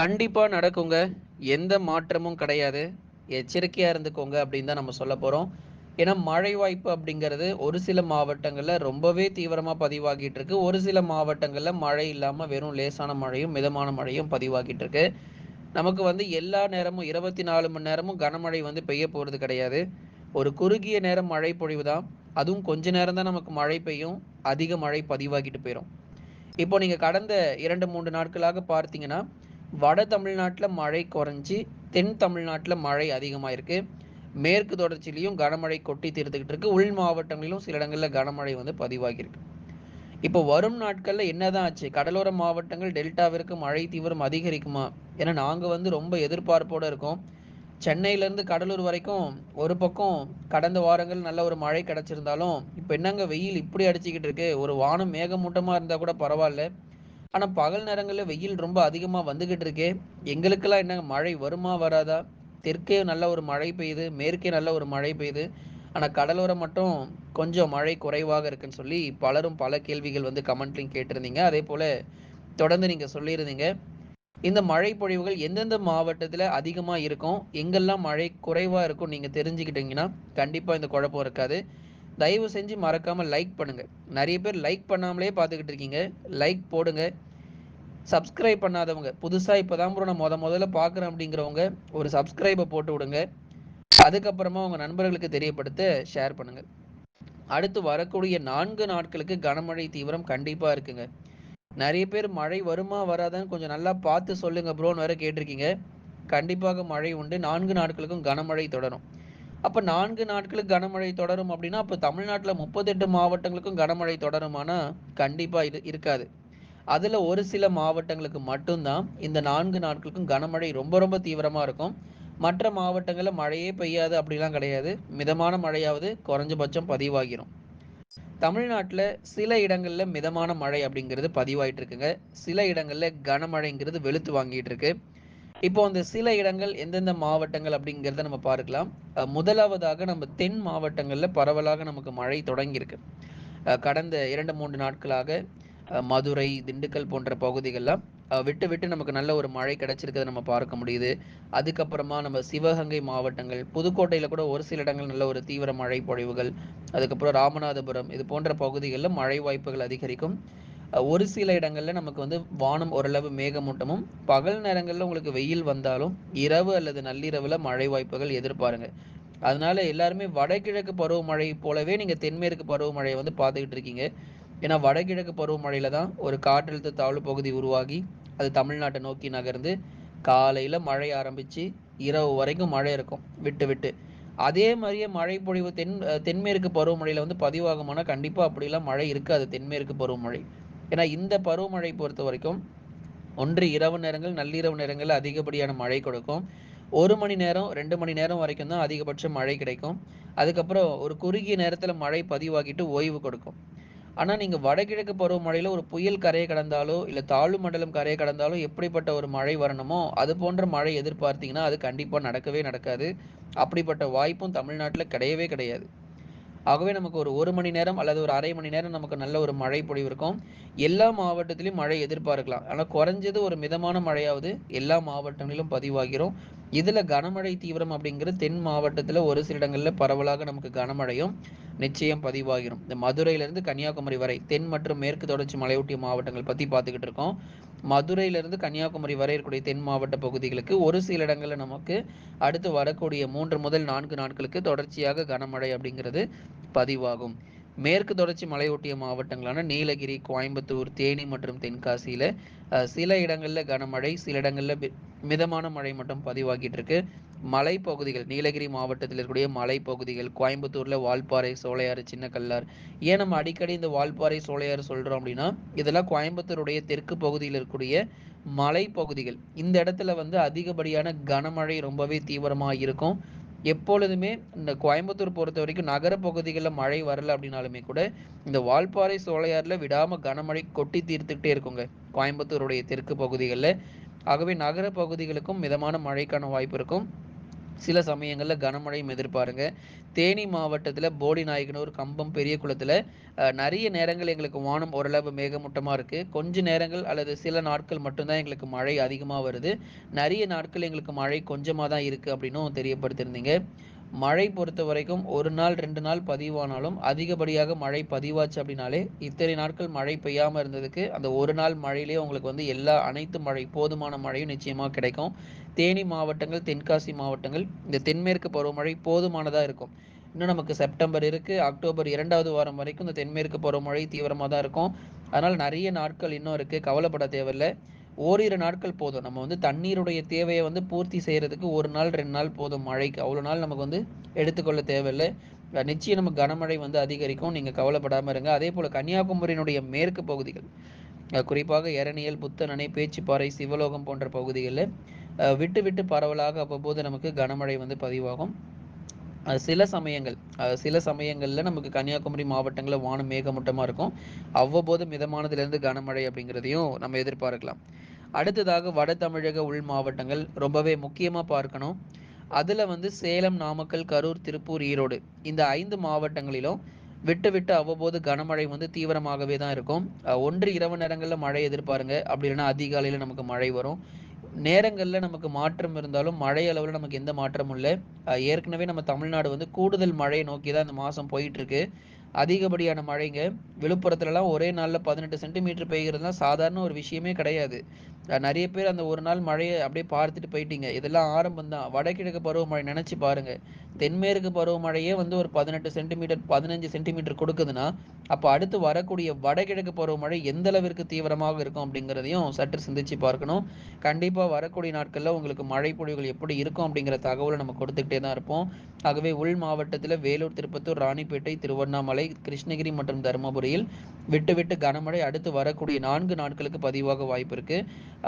கண்டிப்பாக நடக்குங்க. எந்த மாற்றமும் கிடையாது. எச்சரிக்கையாக இருந்துக்கோங்க அப்படின்னு தான் நம்ம சொல்ல போகிறோம் ஏன்னா மழை வாய்ப்பு அப்படிங்கிறது ஒரு சில மாவட்டங்களில் ரொம்பவே தீவிரமாக பதிவாகிட்டு இருக்கு. ஒரு சில மாவட்டங்களில் மழை இல்லாமல் வெறும் லேசான மழையும், மிதமான மழையும் பதிவாகிட்டு இருக்கு. நமக்கு வந்து எல்லா நேரமும் 24 மணி நேரமும் கனமழை வந்து பெய்ய போகிறது கிடையாது. ஒரு குறுகிய நேரம் மழை பொழிவு தான். அதுவும் கொஞ்ச நேரம் தான் நமக்கு மழை பெய்யும். அதிக மழை பதிவாகிட்டு போயிடும் இப்போ நீங்கள் கடந்த 2, 3 நாட்களாக பார்த்தீங்கன்னா, வட தமிழ்நாட்டில் மழை குறைஞ்சி தென் தமிழ்நாட்டில் மழை அதிகமாகிருக்கு மேற்கு தொடர்ச்சியிலையும் கனமழை கொட்டி தீர்த்துக்கிட்டு இருக்கு. உள் மாவட்டங்களிலும் சில இடங்களில் கனமழை வந்து பதிவாகியிருக்கு. இப்போ வரும் நாட்களில் என்னதான் ஆச்சு? கடலோர மாவட்டங்கள் டெல்டாவிற்கு மழை தீவிரம் அதிகரிக்குமா? ஏன்னா நாங்கள் வந்து ரொம்ப எதிர்பார்ப்போடு இருக்கோம். சென்னையிலேருந்து கடலூர் வரைக்கும் ஒரு பக்கம் கடந்த வாரங்கள் நல்ல ஒரு மழை கிடச்சிருந்தாலும் இப்போ என்னங்க வெயில் இப்படி அடிச்சுக்கிட்டு இருக்கு. ஒரு வானம் மேகமூட்டமாக இருந்தால் கூட பரவாயில்ல ஆனால் பகல் நேரங்களில் வெயில் ரொம்ப அதிகமாக வந்துகிட்டு இருக்கே. எங்களுக்கெல்லாம் என்ன மழை வருமா? வராதா? தெற்கே நல்ல ஒரு மழை பெய்யுது. மேற்கே நல்ல ஒரு மழை பெய்யுது. ஆனால் கடலோரம் மட்டும் கொஞ்சம் மழை குறைவாக இருக்குன்னு சொல்லி பலரும் பல கேள்விகள் வந்து கமெண்ட்லையும் கேட்டிருந்தீங்க. அதே போல் தொடர்ந்து நீங்கள் சொல்லியிருந்தீங்க. இந்த மழை பொழிவுகள் எந்தெந்த மாவட்டத்தில் அதிகமாக இருக்கும்? எங்கெல்லாம் மழை குறைவாக இருக்கும்? நீங்கள் தெரிஞ்சுக்கிட்டீங்கன்னா, கண்டிப்பாக இந்த குழப்பம் இருக்காது. தயவு செஞ்சு மறக்காமல் லைக் பண்ணுங்கள் நிறைய பேர் லைக் பண்ணாமலே பார்த்துக்கிட்டு இருக்கீங்க. லைக் போடுங்க. சப்ஸ்கிரைப் பண்ணாதவங்க, புதுசாக இப்போ தான் ப்ரோ நான் முத முதல்ல பார்க்குறேன் அப்படிங்கிறவங்க, ஒரு சப்ஸ்கிரைப போட்டு விடுங்க. அதுக்கப்புறமா உங்கள் நண்பர்களுக்கு தெரியப்படுத்த ஷேர் பண்ணுங்கள் அடுத்து வரக்கூடிய நான்கு நாட்களுக்கு கனமழை தீவிரம் கண்டிப்பாக இருக்குங்க. நிறைய பேர் மழை வருமா? வராதான்னு கொஞ்சம் நல்லா பார்த்து சொல்லுங்க ப்ரோன்னு வேற கேட்டிருக்கீங்க. கண்டிப்பாக மழை உண்டு. நான்கு நாட்களுக்கும் கனமழை தொடரும். அப்ப நான்கு நாட்களுக்கு கனமழை தொடரும் அப்படின்னா, அப்ப தமிழ்நாட்டில் முப்பத்தெட்டு மாவட்டங்களுக்கும் கனமழை தொடருமானா, கண்டிப்பா இது இருக்காது. அதுல ஒரு சில மாவட்டங்களுக்கு மட்டும்தான் இந்த நான்கு நாட்களுக்கும் கனமழை ரொம்ப ரொம்ப தீவிரமா இருக்கும். மற்ற மாவட்டங்களில் மழையே பெய்யாது அப்படிலாம் கிடையாது. மிதமான மழையாவது குறைஞ்சபட்சம் பதிவாகிரும். தமிழ்நாட்டில் சில இடங்களில் மிதமான மழை அப்படிங்கிறது பதிவாயிட்டு இருக்குங்க. சில இடங்களில் கனமழைங்கிறது வெளுத்து வாங்கிட்டு இருக்கு. இப்போ அந்த சில இடங்கள் எந்தெந்த மாவட்டங்கள் அப்படிங்கிறத நம்ம பார்க்கலாம். முதலாவதாக நம்ம தென் மாவட்டங்களில் பரவலாக நமக்கு மழை தொடங்கியிருக்கு. கடந்த 2, 3 நாட்களாக மதுரை, திண்டுக்கல் போன்ற பகுதிகள்லாம் விட்டு விட்டு நமக்கு நல்ல ஒரு மழை கிடைச்சிருக்கிறத நம்ம பார்க்க முடியுது. அதுக்கப்புறமா நம்ம சிவகங்கை மாவட்டங்கள், புதுக்கோட்டையில் கூட ஒரு சில இடங்கள் நல்ல ஒரு தீவிர மழை பொழிவுகள், அதுக்கப்புறம் ராமநாதபுரம் இது போன்ற பகுதிகளில் மழை வாய்ப்புகள் அதிகரிக்கும். ஒரு சில இடங்களில் நமக்கு வந்து வானம் ஓரளவு மேகமூட்டமும், பகல் நேரங்களில் உங்களுக்கு வெயில் வந்தாலும், இரவு அல்லது நள்ளிரவில் மழை வாய்ப்புகள் எதிர்பாருங்க. அதனால எல்லாருமே வடகிழக்கு பருவமழை போலவே நீங்க தென்மேற்கு பருவமழையை வந்து பார்த்துக்கிட்டு இருக்கீங்க. ஏன்னா வடகிழக்கு பருவமழையில தான் ஒரு காற்றழுத்த தாழ்வு பகுதி உருவாகி, அது தமிழ்நாட்டை நோக்கி நகர்ந்து, காலையில மழை ஆரம்பிச்சு, இரவு வரைக்கும் மழை இருக்கும் விட்டு விட்டு. அதே மாதிரியே மழை பொழிவு தென் தென்மேற்கு பருவமழையில வந்து பதிவாகுமானா, கண்டிப்பா அப்படிலாம் மழை இருக்காது தென்மேற்கு பருவமழை. ஏன்னா இந்த பருவமழை பொறுத்த வரைக்கும் ஒன்று இரவு நேரங்கள், நள்ளிரவு நேரங்களில் அதிகப்படியான மழை கொடுக்கும். ஒரு மணி நேரம், ரெண்டு மணி நேரம் வரைக்கும் தான் அதிகபட்ச மழை கிடைக்கும். அதுக்கப்புறம் ஒரு குறுகிய நேரத்தில் மழை பதிவாகிட்டு ஓய்வு கொடுக்கும். ஆனால் நீங்கள் வடகிழக்கு பருவமழையில் ஒரு புயல் கரையை கடந்தாலோ, இல்லை தாழ்வு மண்டலம் கரையை கடந்தாலோ எப்படிப்பட்ட ஒரு மழை வரணுமோ, அது போன்ற மழை எதிர்பார்த்தீங்கன்னா, அது கண்டிப்பாக நடக்கவே நடக்காது. அப்படிப்பட்ட வாய்ப்பும் தமிழ்நாட்டில் கிடையவே கிடையாது. ஆகவே நமக்கு ஒரு ஒரு மணி நேரம் அல்லது ஒரு அரை மணி நேரம் நமக்கு நல்ல ஒரு மழை பொழிவு இருக்கும். எல்லா மாவட்டத்திலும் மழை எதிர்பார்க்கலாம். ஆனா குறைஞ்சது ஒரு மிதமான மழையாவது எல்லா மாவட்டங்களிலும் பதிவாகிரும். இதில் கனமழை தீவிரம் அப்படிங்கிறது தென் மாவட்டத்தில் ஒரு சில இடங்களில் பரவலாக நமக்கு கனமழையும் நிச்சயம் பதிவாகிரும். இந்த மதுரையிலேருந்து கன்னியாகுமரி வரை தென் மற்றும் மேற்கு தொடர்ச்சி மலையொட்டிய மாவட்டங்கள் பற்றி பார்த்துக்கிட்டு இருக்கோம். மதுரையிலிருந்து கன்னியாகுமரி வரை இருக்கக்கூடிய தென் மாவட்ட பகுதிகளுக்கு ஒரு சில இடங்களில் நமக்கு அடுத்து வரக்கூடிய மூன்று முதல் நான்கு நாட்களுக்கு தொடர்ச்சியாக கனமழை அப்படிங்கிறது பதிவாகும். மேற்கு தொடர்ச்சி மலையொட்டிய மாவட்டங்களான நீலகிரி, கோயம்புத்தூர், தேனி மற்றும் தென்காசியில் சில இடங்களில் கனமழை, சில இடங்களில் மி மிதமான மழை மட்டும் பதிவாகிட்டு இருக்கு. மலைப்பகுதிகள் நீலகிரி மாவட்டத்தில் இருக்கக்கூடிய மலைப்பகுதிகள், கோயம்புத்தூரில் வால்பாறை, சோலையாறு, சின்ன கல்லார். ஏன் நம்ம அடிக்கடி இந்த வால்பாறை, சோலையாறு சொல்கிறோம் அப்படின்னா, இதெல்லாம் கோயம்புத்தூருடைய தெற்கு பகுதியில் இருக்கக்கூடிய மலைப்பகுதிகள். இந்த இடத்துல வந்து அதிகப்படியான கனமழை ரொம்பவே தீவிரமாக இருக்கும். எப்பொழுதுமே இந்த கோயம்புத்தூர் பொறுத்த வரைக்கும் நகர பகுதிகள்ல மழை வரல அப்படின்னாலுமே கூட, இந்த வால்பாறை, சோலையாறுல விடாம கனமழை கொட்டி தீர்த்துக்கிட்டே இருக்குங்க. கோயம்புத்தூருடைய தெற்கு பகுதிகள்ல. ஆகவே நகர பகுதிகளுக்கும் மிதமான மழைக்கான வாய்ப்பு இருக்கும். சில சமயங்களில் கனமழையும் எதிர்பாருங்க. தேனி மாவட்டத்தில் போடி நாயகனூர் கம்பம் பெரிய குளத்தில் நிறைய நேரங்கள் எங்களுக்கு வானம் ஓரளவு மேகமூட்டமாக இருக்குது கொஞ்ச நேரங்கள் அல்லது சில நாட்கள் மட்டும்தான் எங்களுக்கு மழை அதிகமாக வருது. நிறைய நாட்கள் எங்களுக்கு மழை கொஞ்சமாக தான் இருக்குது அப்படின்னும் தெரியப்படுத்தியிருந்தீங்க. மழை பொறுத்த வரைக்கும் ஒரு நாள் ரெண்டு நாள் பதிவானாலும் அதிகப்படியாக மழை பதிவாச்சு அப்படின்னாலே இத்தனை நாட்கள் மழை பெய்யாமல் இருந்ததுக்கு அந்த ஒரு நாள் மழையிலேயே உங்களுக்கு வந்து எல்லா அனைத்து மழை போதுமான மழையும் நிச்சயமாக கிடைக்கும். தேனி மாவட்டங்கள் தென்காசி மாவட்டங்கள் இந்த தென்மேற்கு பருவமழை போதுமானதாக இருக்கும். இன்னும் நமக்கு செப்டம்பர் இருக்கு அக்டோபர் இரண்டாவது வாரம் வரைக்கும் இந்த தென்மேற்கு பருவமழை தீவிரமாக தான் இருக்கும். அதனால் நிறைய நாட்கள் இன்னும் இருக்கு கவலைப்பட தேவையில்லை. ஓரிரு நாட்கள் போதும். நம்ம வந்து தண்ணீருடைய தேவையை வந்து பூர்த்தி செய்யறதுக்கு ஒரு நாள் ரெண்டு நாள் போதும் மழைக்கு. அவ்வளோ நாள் நமக்கு வந்து எடுத்துக்கொள்ள தேவையில்லை. நிச்சயம் நம்ம கனமழை வந்து அதிகரிக்கும். நீங்கள் கவலைப்படாமல் இருங்க. அதே போல் கன்னியாகுமரியினுடைய மேற்கு பகுதிகள் குறிப்பாக எரணியல் புத்தனணை பேச்சுப்பாறை சிவலோகம் போன்ற பகுதிகளில் விட்டு விட்டு பரவலாக அவ்வப்போது நமக்கு கனமழை வந்து பதிவாகும். சில சமயங்கள் சில சமயங்களில் நமக்கு கன்னியாகுமரி மாவட்டங்களில் வானம் மேகமூட்டமாக இருக்கும். அவ்வப்போது மிதமானதுலேருந்து கனமழை அப்படிங்கிறதையும் நம்ம எதிர்பார்க்கலாம். அடுத்ததாக வட தமிழக உள் மாவட்டங்கள் ரொம்பவே முக்கியமாக பார்க்கணும். அதில் வந்து சேலம் நாமக்கல் கரூர் திருப்பூர் ஈரோடு இந்த ஐந்து மாவட்டங்களிலும் விட்டு விட்டு அவ்வப்போது கனமழை வந்து தீவிரமாகவே தான் இருக்கும். ஒன்று இரவு நேரங்களில் மழை எதிர்பாருங்க. அப்படி இல்லைன்னா அதிகாலையில் நமக்கு மழை வரும். நேரங்களில் நமக்கு மாற்றம் இருந்தாலும் மழை அளவில் நமக்கு எந்த மாற்றமும் இல்லை. ஏற்கனவே நம்ம தமிழ்நாடு வந்து கூடுதல் மழையை நோக்கி தான் இந்த மாதம் போயிட்டுருக்கு. அதிகப்படியான மழைங்க விழுப்புரத்துலலாம் ஒரே நாளில் பதினெட்டு சென்டிமீட்டர் பெய்கிறதுலாம் சாதாரண ஒரு விஷயமே கிடையாது. நிறைய பேர் அந்த ஒரு நாள் மழையை அப்படியே பார்த்துட்டு போயிட்டீங்க. இதெல்லாம் ஆரம்பம் தான் வடகிழக்கு பருவமழை நினச்சி பாருங்கள் தென்மேற்கு பருவமழையே வந்து ஒரு பதினெட்டு சென்டிமீட்டர் பதினஞ்சு சென்டிமீட்டர் கொடுக்குதுன்னா அப்போ அடுத்து வரக்கூடிய வடகிழக்கு பருவமழை எந்த அளவிற்கு தீவிரமாக இருக்கும் அப்படிங்கிறதையும் சற்று சிந்திச்சு பார்க்கணும். கண்டிப்பாக வரக்கூடிய நாட்களில் உங்களுக்கு மழை பொழிவுகள் எப்படி இருக்கும் அப்படிங்கிற தகவலை நம்ம கொடுத்துக்கிட்டே தான் இருப்போம். ஆகவே உள் மாவட்டத்தில் வேலூர் திருப்பத்தூர் ராணிப்பேட்டை திருவண்ணாமலை கிருஷ்ணகிரி மற்றும் தருமபுரியில் விட்டு விட்டு கனமழை அடுத்து வரக்கூடிய நான்கு நாட்களுக்கு பதிவாக வாய்ப்பு இருக்கு.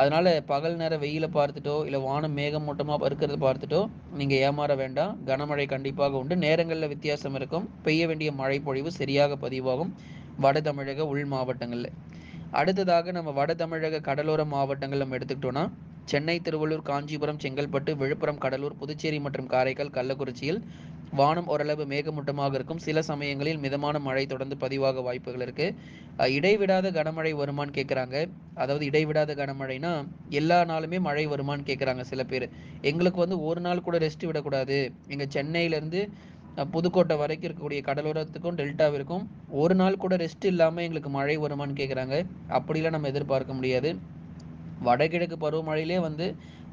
அதனால பகல் நேர வெயில பார்த்துட்டோ இல்லை வானம் மேகமூட்டமாக இருக்கிறத பார்த்துட்டோ நீங்கள் ஏமாற வேண்டாம். கனமழை கண்டிப்பாக உண்டு. நேரங்களில் வித்தியாசம் இருக்கும். பெய்ய வேண்டிய மழை பொழிவு சரியாக பதிவாகும். வட தமிழக உள் மாவட்டங்களில். அடுத்ததாக நம்ம வட தமிழக கடலோர மாவட்டங்கள் நம்ம எடுத்துக்கிட்டோம்னா சென்னை திருவள்ளூர் காஞ்சிபுரம் செங்கல்பட்டு விழுப்புரம் கடலூர் புதுச்சேரி மற்றும் காரைக்கால் கள்ளக்குறிச்சியில் வானம் ஓரளவு மேகமூட்டமாக இருக்கும். சில சமயங்களில் மிதமான மழை தொடர்ந்து பதிவாக வாய்ப்புகள் இருக்கு. இடைவிடாத கனமழை வருமான்னு கேட்குறாங்க அதாவது இடைவிடாத கனமழைனா எல்லா நாளுமே மழை வருமான்னு கேட்குறாங்க சில பேர். எங்களுக்கு வந்து ஒரு நாள் கூட ரெஸ்ட் விடக்கூடாது. எங்கள் சென்னையிலேருந்து புதுக்கோட்டை வரைக்கும் இருக்கக்கூடிய கடலோரத்துக்கும் டெல்டாவிற்கும் ஒரு நாள் கூட ரெஸ்ட் இல்லாமல் எங்களுக்கு மழை வருமான்னு கேட்குறாங்க அப்படிலாம் நம்ம எதிர்பார்க்க முடியாது. வடகிழக்கு பருவமழையிலே வந்து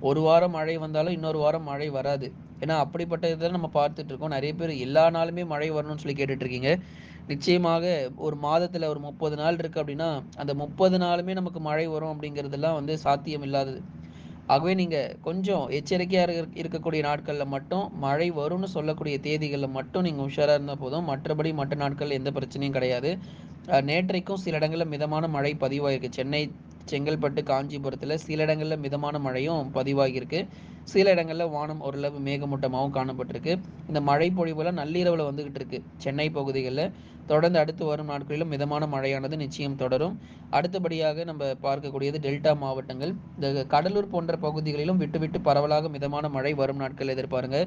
ஒரு வாரம் மழை வந்தாலும் இன்னொரு வாரம் மழை வராது. ஏன்னா அப்படிப்பட்ட இதை நம்ம பார்த்துட்டு இருக்கோம். நிறைய பேர் எல்லா நாளுமே மழை வரணும்னு சொல்லி கேட்டுட்டு இருக்கீங்க நிச்சயமாக ஒரு மாதத்தில் ஒரு முப்பது நாள் இருக்குது அப்படின்னா அந்த முப்பது நாளுமே நமக்கு மழை வரும் அப்படிங்கிறதெல்லாம் வந்து சாத்தியம் இல்லாதது. ஆகவே நீங்கள் கொஞ்சம் எச்சரிக்கையாக இருக்க- இருக்கக்கூடிய நாட்களில் மட்டும் மழை வரும்னு சொல்லக்கூடிய தேதிகளில் மட்டும் நீங்கள் உஷாராக இருந்தால் போதும். மற்றபடி மற்ற நாட்கள் எந்த பிரச்சனையும் கிடையாது. நேற்றைக்கும் சில இடங்களில் மிதமான மழை பதிவாயிருக்கு. சென்னை செங்கல்பட்டு காஞ்சிபுரத்தில் சில இடங்களில் மிதமான மழையும் பதிவாகியிருக்கு. சில இடங்களில் வானம் ஓரளவு மேகமூட்டமாகவும் காணப்பட்டிருக்கு. இந்த மழை பொழிவுலாம் நள்ளிரவில் வந்துகிட்டு இருக்கு. சென்னை பகுதிகளில் தொடர்ந்து அடுத்து வரும் நாட்களிலும் மிதமான மழையானது நிச்சயம் தொடரும். அடுத்தபடியாக நம்ம பார்க்கக்கூடியது டெல்டா மாவட்டங்கள். இந்த கடலூர் போன்ற பகுதிகளிலும் விட்டு விட்டு பரவலாக மிதமான மழை வரும் நாட்கள் எதிர்பாருங்க.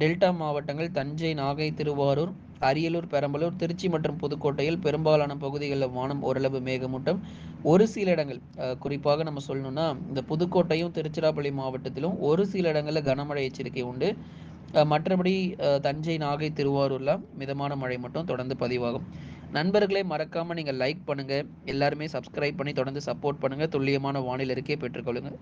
டெல்டா மாவட்டங்கள் தஞ்சை நாகை திருவாரூர் அரியலூர் பெரம்பலூர் திருச்சி மற்றும் புதுக்கோட்டையில் பெரும்பாலான பகுதிகளில் வானம் ஓரளவு மேகமூட்டம். ஒரு சில இடங்கள் குறிப்பாக நம்ம சொல்லணும்னா இந்த புதுக்கோட்டையும் திருச்சிராப்பள்ளி மாவட்டத்திலும் ஒரு சில இடங்களில் கனமழை எச்சரிக்கை உண்டு. மற்றபடி தஞ்சை நாகை திருவாரூரில் மிதமான மழை மட்டும் தொடர்ந்து பதிவாகும். நண்பர்களே மறக்காமல் நீங்கள் லைக் பண்ணுங்கள் எல்லாருமே சப்ஸ்கிரைப் பண்ணி தொடர்ந்து சப்போர்ட் பண்ணுங்கள் துல்லியமான வானிலை அறிக்கையை பெற்றுக்கொள்ளுங்கள்